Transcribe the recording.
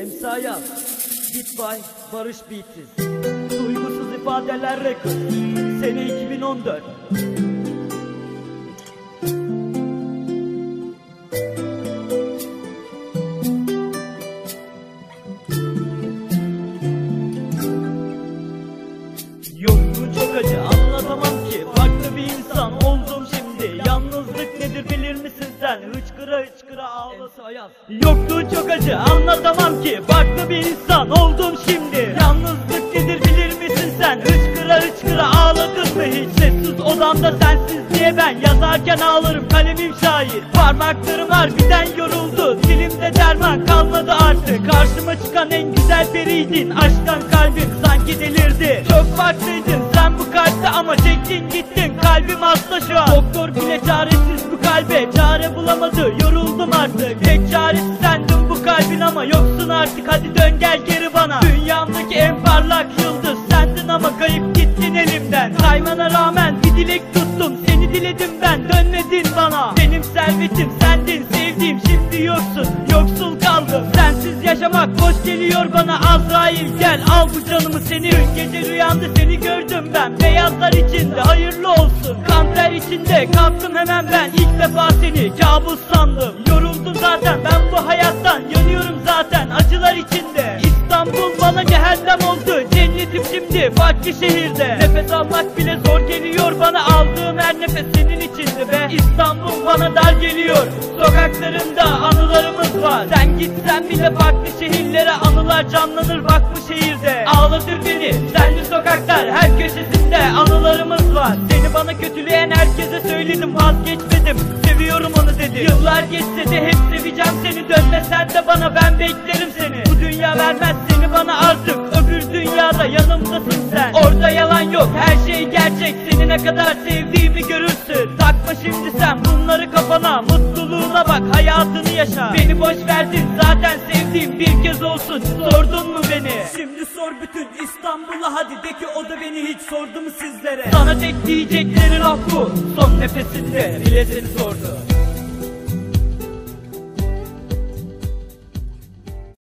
Emsaya Beat by Barış Beatsiz Duygusuz ifadeler Records Sene 2014 misin sen Hıçkıra hıçkıra ağlasın. Yokluğu çok acı anlatamam ki. Farklı bir insan oldum şimdi. Yalnızlık nedir bilir misin sen? Hıçkıra hıçkıra ağladın mı hiç? Sessiz odamda sensiz diye ben Yazarken ağlarım. Kalemim şair Parmaklarım harbiden yoruldu. Dilimde derman kalmadı artık. Karşıma çıkan en güzel biriydin. Aşktan kalbim sanki delirdi. Çok farklıydın sen bu kalpte ama çektin gittin. Kalbim hasta şu an kalbe. Çare bulamadı yoruldum artık. Tek çaresi sendin bu kalbin ama yoksun artık. Hadi dön gel geri bana. Dünyamdaki en parlak yıldız Sendin ama kayıp gittin elimden. Saymana rağmen bir dilek tuttum Seni diledim ben. Dönmedin bana. Benim servetim sendin sevdiğim şimdi yoksun yaşamak. Boş geliyor bana Azrail. Gel al bu canımı seni. Gece rüyamda seni gördüm ben. Beyazlar içinde hayırlı olsun. Kanter içinde kalktım hemen ben. İlk defa seni kabus sandım. Yoruldum zaten ben bu hayattan. Yanıyorum zaten acılar içinde. İstanbul bana cehennem oldu. Cennetim şimdi farklı şehirde. Nefes almak bile zor geliyor bana. Aldığım her nefes senin içindi be. İstanbul bana dar geliyor. Sokaklarında anılarımız gitsen bile farklı şehirlere anılar canlanır bak bu şehirde. Ağlatır beni senli sokaklar her köşesinde anılarımız var. Seni bana kötüleyen herkese söyledim vazgeçmedim Seviyorum onu dedi. Yıllar geçse de hep seveceğim seni Dönmesen de bana ben beklerim seni. Bu dünya vermez gerçek Seni ne kadar sevdiğimi görürsün. Takma şimdi sen bunları kafana. Mutluluğuna bak hayatını yaşa. Beni boş verdin zaten sevdiğim bir kez olsun. Sordun mu beni? Şimdi sor bütün İstanbul'a hadi de ki o da beni hiç sordu mu sizlere? Sana tek diyecekleri laf bu. Son nefesinde bile seni sordu